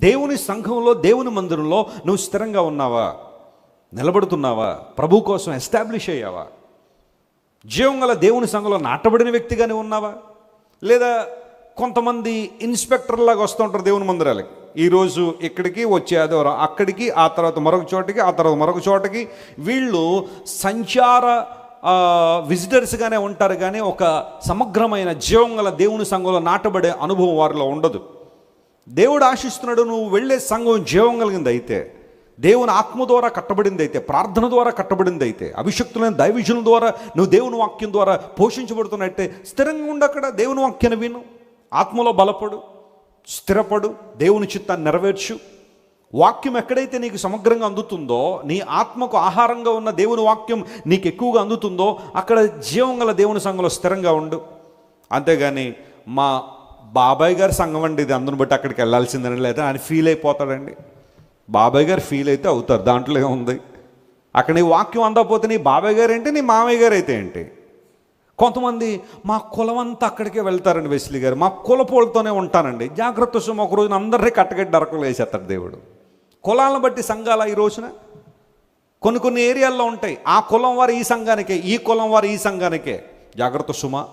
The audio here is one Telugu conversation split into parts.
దేవుని సంఘంలో దేవుని మందిరంలో నువ్వు స్థిరంగా ఉన్నావా? నిలబడుతున్నావా? ప్రభు కోసం ఎస్టాబ్లిష్ అయ్యావా? జీవం గల దేవుని సంఘంలో నాటబడిన వ్యక్తిగానే ఉన్నావా? లేదా కొంతమంది ఇన్స్పెక్టర్ లాగా వస్తుంటారు దేవుని మందిరాలకి. ఈరోజు ఇక్కడికి వచ్చే ఆదివారం అక్కడికి ఆ తర్వాత మరొక చోటకి ఆ తర్వాత మరొక చోటకి వీళ్ళు సంచార విజిటర్స్గానే ఉంటారు కానీ ఒక సమగ్రమైన జీవం గల దేవుని సంఘంలో నాటబడే అనుభవం వారిలో ఉండదు. దేవుడు ఆశిస్తున్నాడు నువ్వు వెళ్ళే సంఘం జీవం కలిగింది అయితే దేవుని ఆత్మ ద్వారా కట్టబడింది అయితే ప్రార్థన ద్వారా కట్టబడింది అయితే అభిషక్తులైన దైవజనుల ద్వారా నువ్వు దేవుని వాక్యం ద్వారా పోషించబడుతున్నట్టే స్థిరంగా ఉండి అక్కడ దేవుని వాక్యాన్ని విను. ఆత్మలో బలపడు స్థిరపడు దేవుని చిత్తాన్ని నెరవేర్చు. వాక్యం ఎక్కడైతే నీకు సమగ్రంగా అందుతుందో నీ ఆత్మకు ఆహారంగా ఉన్న దేవుని వాక్యం నీకు ఎక్కువగా అందుతుందో అక్కడ జీవం గల దేవుని సంఘంలో స్థిరంగా ఉండు. అంతేగాని మా బాబాయ్ గారి సంఘం అండి ఇది. అందరిని బట్టి అక్కడికి వెళ్ళాల్సిందని లేదా ఆయన ఫీల్ అయిపోతాడండి. బాబాయ్ గారు ఫీల్ అయితే అవుతారు. దాంట్లో ఉంది. అక్కడ నీ వాక్యం అందకపోతే నీ బాబాయ్ గారు ఏంటి? నీ మామయ్య గారు అయితే ఏంటి? కొంతమంది మా కులం అంతా అక్కడికే వెళ్తారండి వెస్లీ గారు. మా కులపోళ్ళతోనే ఉంటానండి. జాగ్రత్త సుమ ఒక రోజున అందరినీ కట్టగట్టి నరకలు వేసేస్తాడు దేవుడు. కులాలను బట్టి సంఘాల ఈ రోజున? కొన్ని కొన్ని ఏరియాల్లో ఉంటాయి. ఆ కులం వారు ఈ సంఘానికే ఈ కులం వారు ఈ సంఘానికే. జాగ్రత్త సుమ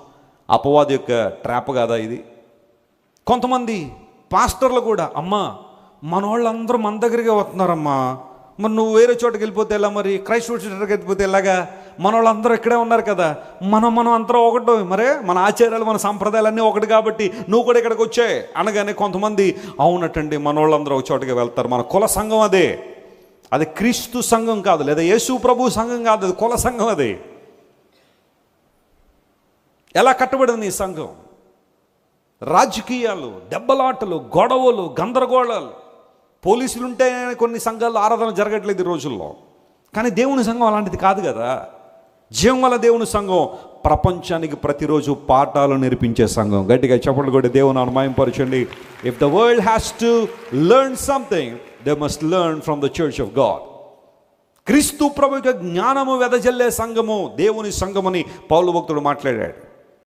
అపవాది యొక్క ట్రాప్ కాదా ఇది? కొంతమంది పాస్టర్లు కూడా అమ్మా మన వాళ్ళందరూ మన దగ్గరికి వస్తున్నారమ్మా. మరి నువ్వు వేరే చోటుకి వెళ్ళిపోతే ఎలా మరి? క్రైస్ట్ చోటుకి వెళ్ళిపోతే ఎలాగా? మన వాళ్ళందరూ ఇక్కడే ఉన్నారు కదా. మనం మనం అంతా ఒకటో మరే? మన ఆచారాలు మన సంప్రదాయాలు అన్నీ ఒకటి కాబట్టి నువ్వు కూడా ఇక్కడికి వచ్చే. అనగానే కొంతమంది అవునటండి మన వాళ్ళందరూ ఒక చోటుకి వెళ్తారు. మన కుల సంఘం అదే. అది క్రీస్తు సంఘం కాదు లేదా యేసు ప్రభు సంఘం కాదు అది కుల సంఘం అది. ఎలా కట్టబడింది ఈ సంఘం? రాజకీయాలు దెబ్బలాటలు గొడవలు గందరగోళాలు. పోలీసులుంటే కొన్ని సంఘాలు ఆరాధన జరగట్లేదు ఈ రోజుల్లో. కానీ దేవుని సంఘం అలాంటిది కాదు కదా. జీవంగల దేవుని సంఘం ప్రపంచానికి ప్రతిరోజు పాఠాలు నేర్పించే సంఘం. గట్టిగా చెప్పండి కూడా దేవుని అనుమాయంపరచండి if the world has to learn something they must learn from the church of God క్రీస్తు ప్రభు యొక్క జ్ఞానము వెదజల్లే సంఘము దేవుని సంఘమని పౌలు భక్తుడు మాట్లాడాడు.